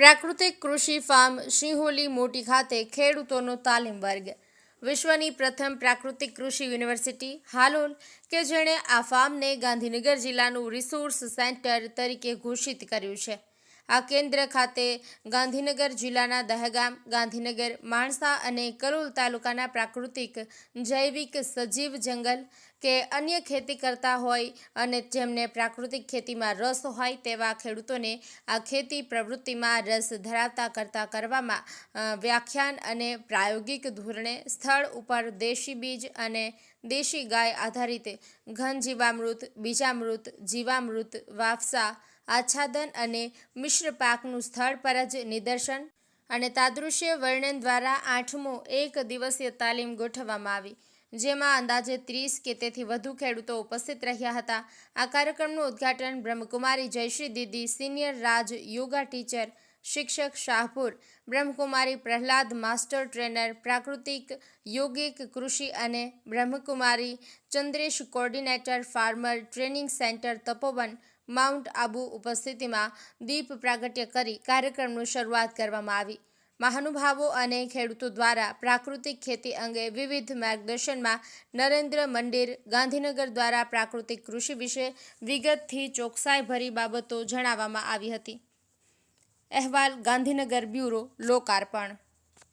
પ્રાકૃતિક કૃષિ ફાર્મ સિંહોલી મોટી ખાતે ખેડૂતોનો તાલીમ વર્ગ. વિશ્વની પ્રથમ પ્રાકૃતિક કૃષિ યુનિવર્સિટી હાલોલ, કે જેણે આ ફાર્મને ગાંધીનગર જિલ્લાનું રિસોર્સ સેન્ટર તરીકે ઘોષિત કર્યું છે. આ કેન્દ્ર ખાતે ગાંધીનગર જિલ્લાના દહેગામ, ગાંધીનગર, માણસા અને કલોલ તાલુકાના પ્રાકૃતિક જૈવિક સજીવ જંગલ કે અન્ય ખેતી કરતા હોય અને જેમને પ્રાકૃતિક ખેતીમાં રસ હોય તેવા ખેડૂતોને આ ખેતી પ્રવૃત્તિમાં રસ ધરાવતા કરતા કરવામાં વ્યાખ્યાન અને પ્રાયોગિક ધોરણે સ્થળ ઉપર દેશી બીજ અને દેશી ગાય આધારિત ઘન જીવામૃત બીજામૃત, જીવામૃત વાફસા આચ્છાદન અને મિશ્ર પાકનું સ્થળ પર જ નિદર્શન અને તાદૃશ્ય વર્ણન દ્વારા આઠમો એક દિવસીય તાલીમ ગોઠવવામાં આવી, જેમાં અંદાજે ત્રીસ કે તેથી વધુ ખેડૂતો ઉપસ્થિત રહ્યા હતા. આ કાર્યક્રમનું ઉદ્ઘાટન બ્રહ્મકુમારી જયશ્રી દીદી, સિનિયર રાજ યોગા ટીચર શિક્ષક શાહપુર, બ્રહ્મકુમારી પ્રહલાદ માસ્ટર ટ્રેનર, પ્રાકૃતિક યોગિક કૃષિ અને Brahmakumari Chandresh coordinator, farmer training centre Tapovan Mount Abu ઉપસ્થિતિમાં દીપ પ્રાગટ્ય કરી કાર્યક્રમની શરૂઆત કરવામાં આવી. મહાનુભાવો અને ખેડૂતો દ્વારા પ્રાકૃતિક ખેતી અંગે વિવિધ માર્ગદર્શનમાં નરેન્દ્ર મંદિર, ગાંધીનગર દ્વારા પ્રાકૃતિક કૃષિ વિશે વિગતથી ચોકસાઈભરી બાબતો જણાવવામાં આવી હતી. અહેવાલ, ગાંધીનગર બ્યુરો, લોકાર્પણ.